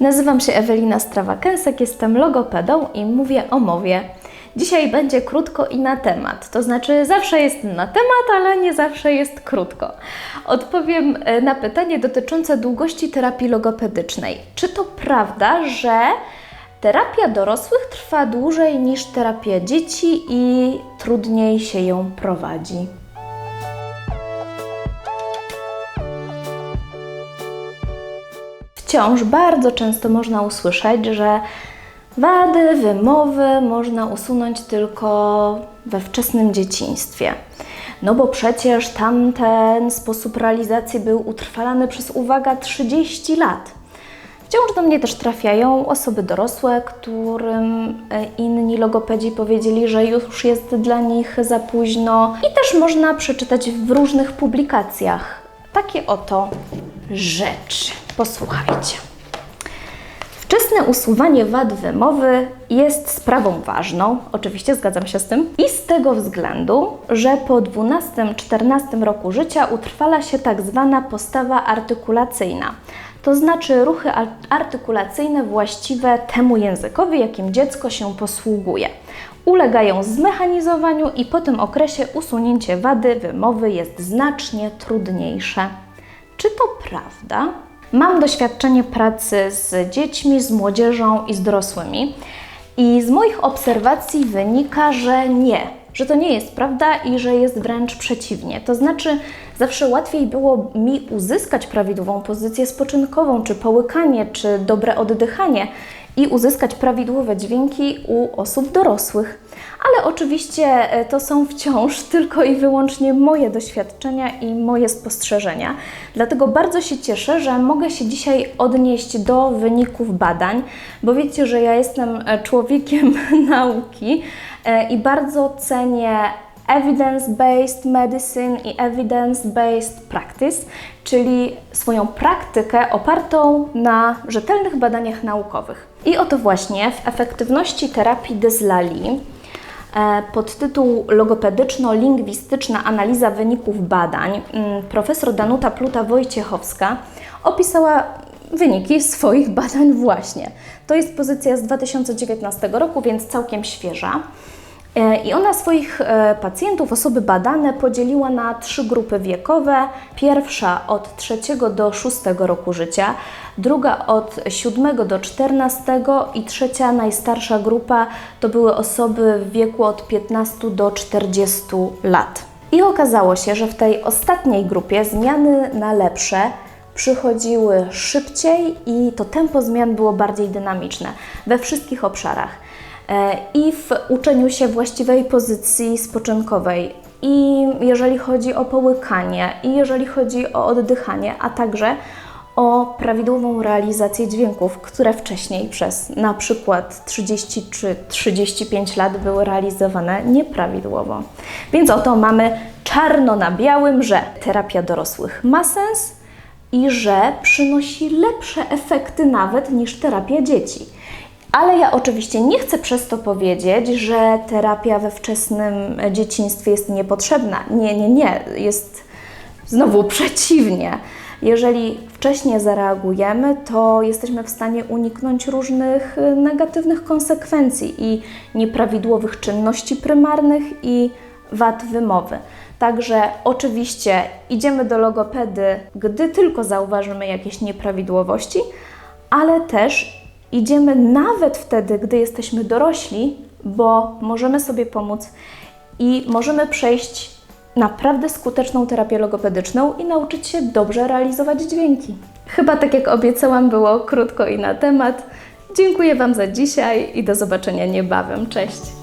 Nazywam się Ewelina Strawa-Kęsek, jestem logopedą i mówię o mowie. Dzisiaj będzie krótko i na temat, to znaczy zawsze jest na temat, ale nie zawsze jest krótko. Odpowiem e, na pytanie dotyczące długości terapii logopedycznej. Czy to prawda, że terapia dorosłych trwa dłużej niż terapia dzieci i trudniej się ją prowadzi? Wciąż bardzo często można usłyszeć, że wady wymowy można usunąć tylko we wczesnym dzieciństwie. No bo przecież tamten sposób realizacji był utrwalany przez, uwaga, 30 lat. Wciąż do mnie też trafiają osoby dorosłe, którym e, inni logopedzi powiedzieli, że już jest dla nich za późno. I też można przeczytać w różnych publikacjach takie oto rzeczy. Posłuchajcie. Wczesne usuwanie wad wymowy jest sprawą ważną, oczywiście zgadzam się z tym, i z tego względu, że po 12-14 roku życia utrwala się tak zwana postawa artykulacyjna, to znaczy ruchy ar- artykulacyjne właściwe temu językowi, jakim dziecko się posługuje. Ulegają zmechanizowaniu i po tym okresie usunięcie wady wymowy jest znacznie trudniejsze. Czy to prawda? Mam doświadczenie pracy z dziećmi, z młodzieżą i z dorosłymi. I z moich obserwacji wynika, że nie, że to nie jest prawda i że jest wręcz przeciwnie. To znaczy, zawsze łatwiej było mi uzyskać prawidłową pozycję spoczynkową, czy połykanie, czy dobre oddychanie i uzyskać prawidłowe dźwięki u osób dorosłych. Ale oczywiście e, to są wciąż tylko i wyłącznie moje doświadczenia i moje spostrzeżenia. Dlatego bardzo się cieszę, że mogę się dzisiaj odnieść do wyników badań, bo wiecie, że ja jestem e, człowiekiem nauki e, i bardzo cenię evidence-based medicine i evidence-based practice, czyli swoją praktykę opartą na rzetelnych badaniach naukowych. I oto właśnie w efektywności terapii Deslali e, pod tytuł Logopedyczno-lingwistyczna analiza wyników badań profesor Danuta Pluta-Wojciechowska opisała wyniki swoich badań właśnie. To jest pozycja z 2019 roku, więc całkiem świeża. E, I ona swoich e, pacjentów, osoby badane, podzieliła na trzy grupy wiekowe. Pierwsza od 3 do 6 roku życia, druga od 7 do 14 i trzecia, najstarsza grupa to były osoby w wieku od 15 do 40 lat. I okazało się, że w tej ostatniej grupie zmiany na lepsze przychodziły szybciej i to tempo zmian było bardziej dynamiczne we wszystkich obszarach i w uczeniu się właściwej pozycji spoczynkowej, i jeżeli chodzi o połykanie, i jeżeli chodzi o oddychanie, a także o prawidłową realizację dźwięków, które wcześniej przez na przykład 30 czy 35 lat były realizowane nieprawidłowo. Więc oto mamy czarno na białym, że terapia dorosłych ma sens i że przynosi lepsze efekty nawet niż terapia dzieci. Ale ja oczywiście nie chcę przez to powiedzieć, że terapia we wczesnym dzieciństwie jest niepotrzebna. Nie, nie, nie. Jest znowu przeciwnie. Jeżeli wcześniej zareagujemy, to jesteśmy w stanie uniknąć różnych y, negatywnych konsekwencji i nieprawidłowych czynności prymarnych i wad wymowy. Także oczywiście idziemy do logopedy, gdy tylko zauważymy jakieś nieprawidłowości, ale też idziemy nawet wtedy, gdy jesteśmy dorośli, bo możemy sobie pomóc i możemy przejść naprawdę skuteczną terapię logopedyczną i nauczyć się dobrze realizować dźwięki. Chyba tak jak obiecałam, było krótko i na temat. Dziękuję Wam za dzisiaj i do zobaczenia niebawem. Cześć!